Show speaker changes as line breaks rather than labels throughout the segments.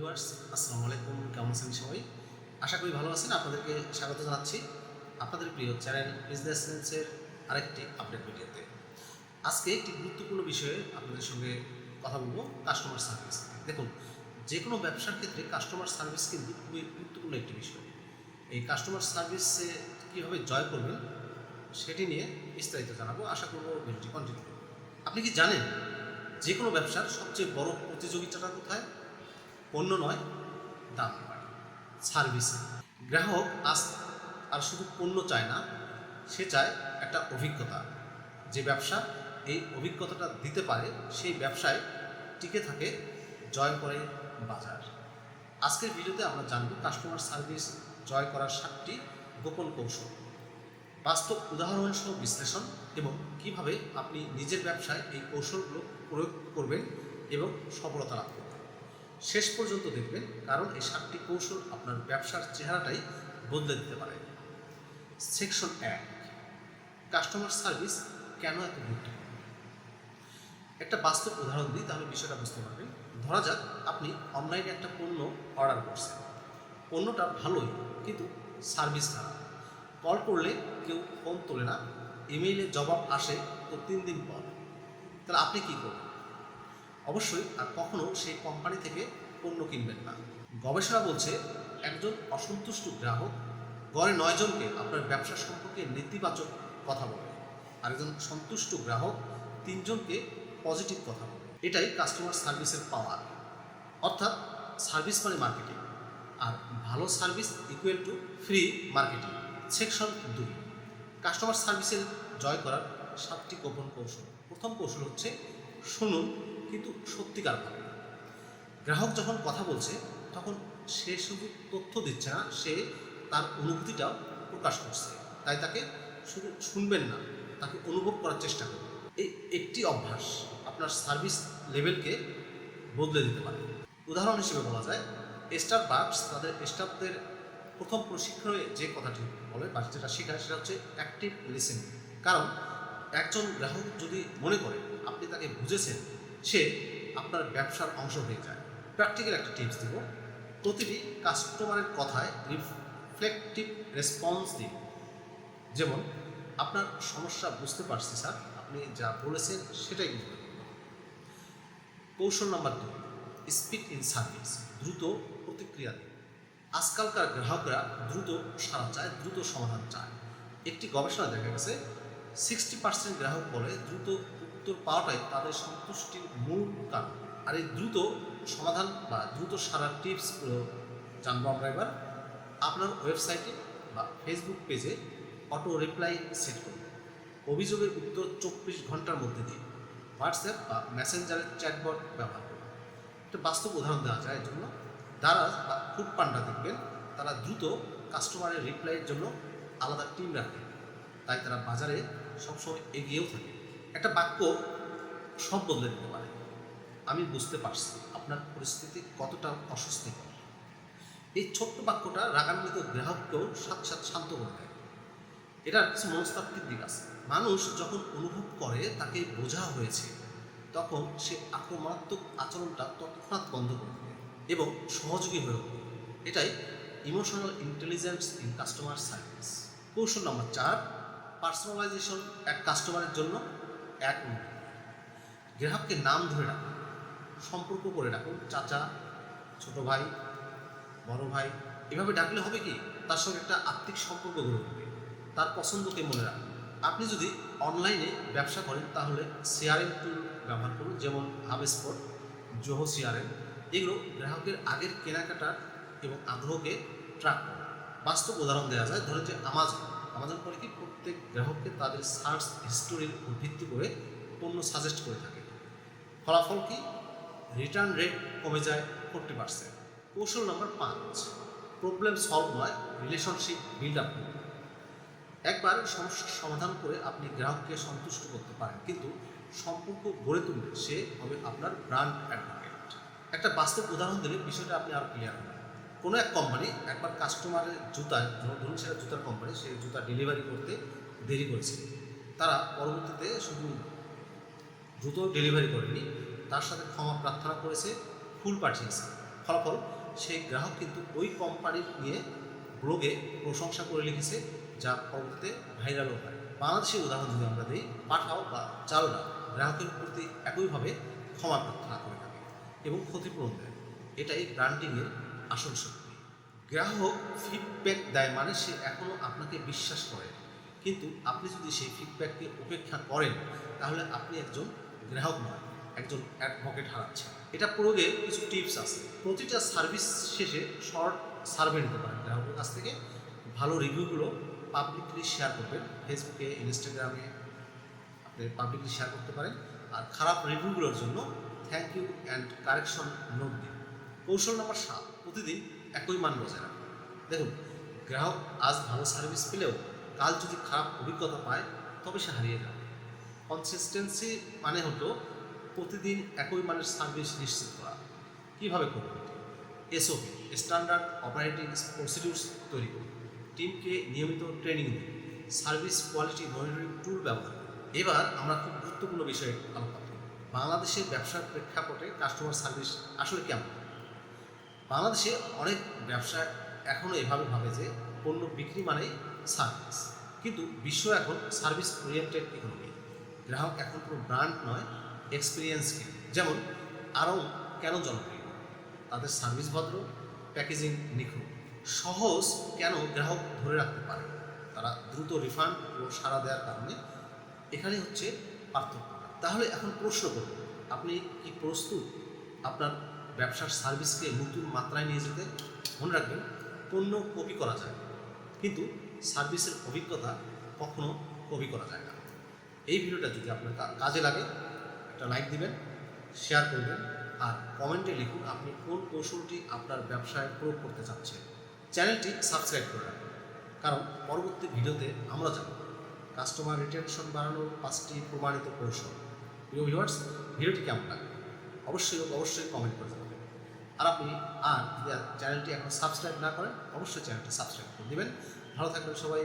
Viewers, আসসালামু আলাইকুম। কেমন আছেন সবাই? আশা করি ভালো আছেন। আপনাদেরকে স্বাগত জানাচ্ছি আপনাদের প্রিয় চ্যানেল বিজনেস সেন্সের আরেকটি আপডেট ভিডিওতে। আজকে একটি গুরুত্বপূর্ণ বিষয়ে আপনাদের সঙ্গে কথা বলব কাস্টমার সার্ভিস দেখুন যে কোনো ব্যবসার ক্ষেত্রে কাস্টমার সার্ভিস কিন্তু খুবই গুরুত্বপূর্ণ একটি বিষয়। এই কাস্টমার সার্ভিসে কীভাবে জয় করবেন, সেটি নিয়ে বিস্তারিত জানাব। আশা করব ভিডিওটি কন্টিনিউ আপনি কি জানেন যে কোনো ব্যবসার সবচেয়ে বড় প্রতিযোগিতাটা কোথায়? পণ্য নয়, দাম। সার্ভিসে। গ্রাহক আজ আর শুধু পণ্য চায় না, সে চায় একটা অভিজ্ঞতা। যে ব্যবসা এই অভিজ্ঞতাটা দিতে পারে, সেই ব্যবসায় টিকে থাকে জয় করে বাজার। আজকের ভিডিওতে আমরা জানব কাস্টমার সার্ভিস জয় করার সাতটি গোপন কৌশল। বাস্তব উদাহরণ সহ বিশ্লেষণ এবং কীভাবে আপনি নিজের ব্যবসায় এই কৌশলগুলো প্রয়োগ করবেন এবং সফলতা লাভ করবেন। শেষ পর্যন্ত দেখবেন, কারণ এই সাতটি কৌশল আপনার ব্যবসার চেহারাটাই বদলে দিতে পারে। সেকশন এক কাস্টমার সার্ভিস কেন এত গুরুত্বপূর্ণ? একটা বাস্তব উদাহরণ দিই, তাহলে বিষয়টা বুঝতে পারবেন। ধরা যাক, আপনি অনলাইনে একটা পণ্য অর্ডার করছেন। পণ্যটা ভালোই, কিন্তু সার্ভিস খারাপ। কল করলে কেউ ফোন তোলে না ইমেইলে জবাব আসে তো তিন দিন পর। তাহলে আপনি কী করবেন? অবশ্যই আর কখনো সেই কোম্পানি থেকে পণ্য কিনবেন না। গবেষণা বলছে, একজন অসন্তুষ্ট গ্রাহক গড়ে নয়জনকে আপনার ব্যবসা সম্পর্কে নেতিবাচক কথা বলে। আর একজন সন্তুষ্ট গ্রাহক তিনজনকে পজিটিভ কথা বলে। এটাই কাস্টমার সার্ভিসের পাওয়ার অর্থাৎ সার্ভিস মানে মার্কেটিং আর ভালো service equal to free marketing section দুই। কাস্টমার সার্ভিসের জয় করার সাতটি গোপন কৌশল। প্রথম কৌশল হচ্ছে, শুনুন কিন্তু সত্যিকার ভাবে। গ্রাহক যখন কথা বলছে, তখন সে শুধু তথ্য দিচ্ছে না, সে তার অনুভূতিটাও প্রকাশ করছে। তাই তাকে শুধু শুনবেন না, তাকে অনুভব করার চেষ্টা করুন। এই একটি অভ্যাস আপনার সার্ভিস লেভেলকে বদলে দিতে পারে। উদাহরণ হিসেবে বলা যায় স্টার বাক্স তাদের স্টাফদের প্রথম প্রশিক্ষণে যে কথাটি বলে বা যেটা শেখায় সেটা হচ্ছে অ্যাক্টিভ লিসেনিং। কারণ একজন গ্রাহক যদি মনে করে আপনি তাকে বুঝেছেন সে আপনার ব্যবসার অংশ হয়ে যায়। প্র্যাকটিক্যাল একটা টিপস দেব। প্রতিটি কাস্টমারের কথায় রিফ্লেকটিভ রেসপন্স দিন। যেমন, আপনার সমস্যা বুঝতে পারছি স্যার, আপনি যা বলেছেন সেটাই গুরুত্বপূর্ণ কৌশল নাম্বার দুই স্পিড ইন সার্ভিস দ্রুত প্রতিক্রিয়া দিন। আজকালকার গ্রাহকরা দ্রুত সারা চায়, দ্রুত সমাধান চায়। একটি গবেষণা দেখা গেছে সিক্সটি পার্সেন্ট গ্রাহক বলে দ্রুত উত্তর পাওয়াটাই তাদের সন্তুষ্টির মূল কারণ। আর এই দ্রুত সমাধান বা দ্রুত সারা টিপস জানব আমরা এবার। আপনার ওয়েবসাইটে বা ফেসবুক পেজে অটো রিপ্লাই সেট করুন। অভিযোগের উত্তর চব্বিশ ঘণ্টার মধ্যে দিন হোয়াটসঅ্যাপ বা মেসেঞ্জারের চ্যাটবট ব্যবহার করুন। একটা বাস্তব উদাহরণ দেওয়া যায় এর জন্য দারাজ বা ফুড পান্ডা দেখবেন, তারা দ্রুত কাস্টমারের রিপ্লাইয়ের জন্য আলাদা টিম রাখে। তাই তারা বাজারে সবসময় এগিয়েও থাকে। একটা বাক্য সব বদলে দিতে পারে। আমি বুঝতে পারছি আপনার পরিস্থিতি কতটা অস্বস্তিকর। এই ছোট্ট বাক্যটা রাগান্বিত গ্রাহককেও সাক্ষাৎ শান্ত করে দেয়। এটার কিছু মনস্তাত্ত্বিক দিক আছে। মানুষ যখন অনুভব করে তাকে বোঝা হয়েছে, তখন সে আক্রমণাত্মক আচরণটা তৎক্ষণাৎ বন্ধ করে দেবে এবং সহযোগী হয়ে উঠবে এটাই emotional intelligence in customer service কৌশল নম্বর চার পার্সোনালাইজেশন এক কাস্টমারের জন্য এক অনুভূতি গ্রাহককে নাম ধরে রাখুন সম্পর্ক করে রাখুন চাচা, ছোট ভাই, বড় ভাই, এভাবে ডাকলে হবে কি? তার সঙ্গে একটা আত্মিক সম্পর্ক গড়ে উঠবে। তার পছন্দকে মনে রাখুন আপনি যদি অনলাইনে ব্যবসা করেন, তাহলে সিআরএম টুল ব্যবহার করুন, যেমন হাবস্পট, জোহো সিআরএম। এগুলো গ্রাহকের আগের কেনাকাটার এবং আগ্রহকে ট্র্যাক করে। বাস্তব উদাহরণ দেওয়া যায়, ধরেন যে আমাজন আমাজন করে কি প্রত্যেক গ্রাহককে তাদের সার্চ হিস্টোরির উপর ভিত্তি করে পণ্য সাজেস্ট করে থাকে। ফলাফল কি? রিটার্ন রেট কমে যায় ফোরটি পার্সেন্ট কৌশল নম্বর পাঁচ প্রবলেম সলভ নয় রিলেশনশিপ বিল্ড আপ একবার সমস্যার সমাধান করে আপনি গ্রাহককে সন্তুষ্ট করতে পারেন, কিন্তু সম্পর্ক গড়ে তুললে সে হবে আপনার ব্র্যান্ড অ্যাডভোকেট একটা বাস্তব উদাহরণ দিলে বিষয়টা আপনি আর ক্লিয়ার হবেন কোনো এক কোম্পানি একবার কাস্টমারের জুতা ধরুন সেটা জুতার কোম্পানি সেই জুতা ডেলিভারি করতে দেরি করেছে। তারা পরবর্তীতে শুধু জুতো ডেলিভারি করেনি, তার সাথে ক্ষমা প্রার্থনা করেছে, ফুল পাঠিয়েছে। ফলাফল, সেই গ্রাহক কিন্তু ওই কোম্পানির নিয়ে ব্লগে প্রশংসা করে লিখেছে যা পরবর্তীতে ভাইরালও হয়। বাংলাদেশের উদাহরণ যদি আমরা দিই, পাঠাও বা চালরা গ্রাহকের প্রতি একইভাবে ক্ষমা প্রার্থনা করে থাকে এবং ক্ষতিপূরণ দেয়। এটাই ব্র্যান্ডিংয়ের আসল শক্তি। গ্রাহক ফিডব্যাক দেয় মানে সে এখনও আপনাকে বিশ্বাস করে। কিন্তু আপনি যদি সেই ফিডব্যাককে উপেক্ষা করেন, তাহলে আপনি একজন গ্রাহক নয় একজন অ্যাডভোকেট হারাচ্ছেন। এটা প্রয়োগে কিছু টিপস আছে। প্রতিটা সার্ভিস শেষে শর্ট সার্ভে নিতে পারেন। গ্রাহকের কাছ থেকে ভালো রিভিউগুলো পাবলিকলি শেয়ার করবেন। ফেসবুকে ইনস্টাগ্রামে আপনি পাবলিকলি শেয়ার করতে পারেন। আর খারাপ রিভিউগুলোর জন্য thank you and correction note দিন। কৌশল নাম্বার সাত। প্রতিদিন একই মান বজায় রাখুন দেখুন, গ্রাহক আজ ভালো সার্ভিস পেলেও কাল যদি খারাপ অভিজ্ঞতা পায়, তবে সে হারিয়ে যাবে। কনসিস্টেন্সি মানে হলো প্রতিদিন একই মানের সার্ভিস নিশ্চিত করা। কীভাবে করবেন এসওপি স্ট্যান্ডার্ড অপারেটিং প্রসিডিউরস তৈরি করুন। টিমকে নিয়মিত ট্রেনিং দিন। সার্ভিস কোয়ালিটি মনিটরিং টুল ব্যবহার এবার আমরা খুব গুরুত্বপূর্ণ বিষয়ে আলোচনা করব। বাংলাদেশের ব্যবসার প্রেক্ষাপটে কাস্টমার সার্ভিস আসলে কেমন? বাংলাদেশে অনেক ব্যবসা এখনও এভাবে ভাবে যে পণ্য বিক্রি মানেই সার্ভিস কিন্তু বিশ্ব এখন সার্ভিস ওরিয়েন্টেড ইকোনমি গ্রাহক এখন কোনো ব্র্যান্ড নয় এক্সপিরিয়েন্স কিনে যেমন আরও কেন জনপ্রিয়? তাদের সার্ভিস ভদ্র প্যাকেজিং নিখুঁত। সহজ কেন গ্রাহক ধরে রাখতে পারে? তারা দ্রুত রিফান্ড ও সাড়া দেওয়ার কারণে এখানে হচ্ছে পার্থক্য তাহলে এখন প্রশ্ন করুন আপনি কি প্রস্তুত? আপনার ব্যবসার সার্ভিসকে নতুন মাত্রায় নিয়ে যেতে মনে রাখবেন, পণ্য কপি করা যায়। কিন্তু সার্ভিসের অভিজ্ঞতা কখনো কপি করা যায় না। এই ভিডিওটা যদি আপনার কাজে লাগে, একটা লাইক দিবেন, শেয়ার করবেন, আর কমেন্টে লিখুন আপনি কোন কৌশলটি আপনার ব্যবসায় প্রয়োগ করতে চাচ্ছেন। চ্যানেলটি সাবস্ক্রাইব করে রাখুন। কারণ পরবর্তী ভিডিওতে আমরা জানব, কাস্টমার রিটেনশন বাড়ানোর পাঁচটি প্রমাণিত কৌশল। ভিডিওটি কেমন লাগে অবশ্যই অবশ্যই কমেন্ট করে আর আপনি আর চ্যানেলটি এখন সাবস্ক্রাইব না করেন, অবশ্যই চ্যানেলটি সাবস্ক্রাইব করে দেবেন। ভালো থাকবেন সবাই।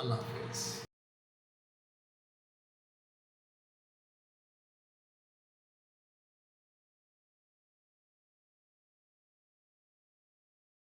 আল্লাহ হাফিজ।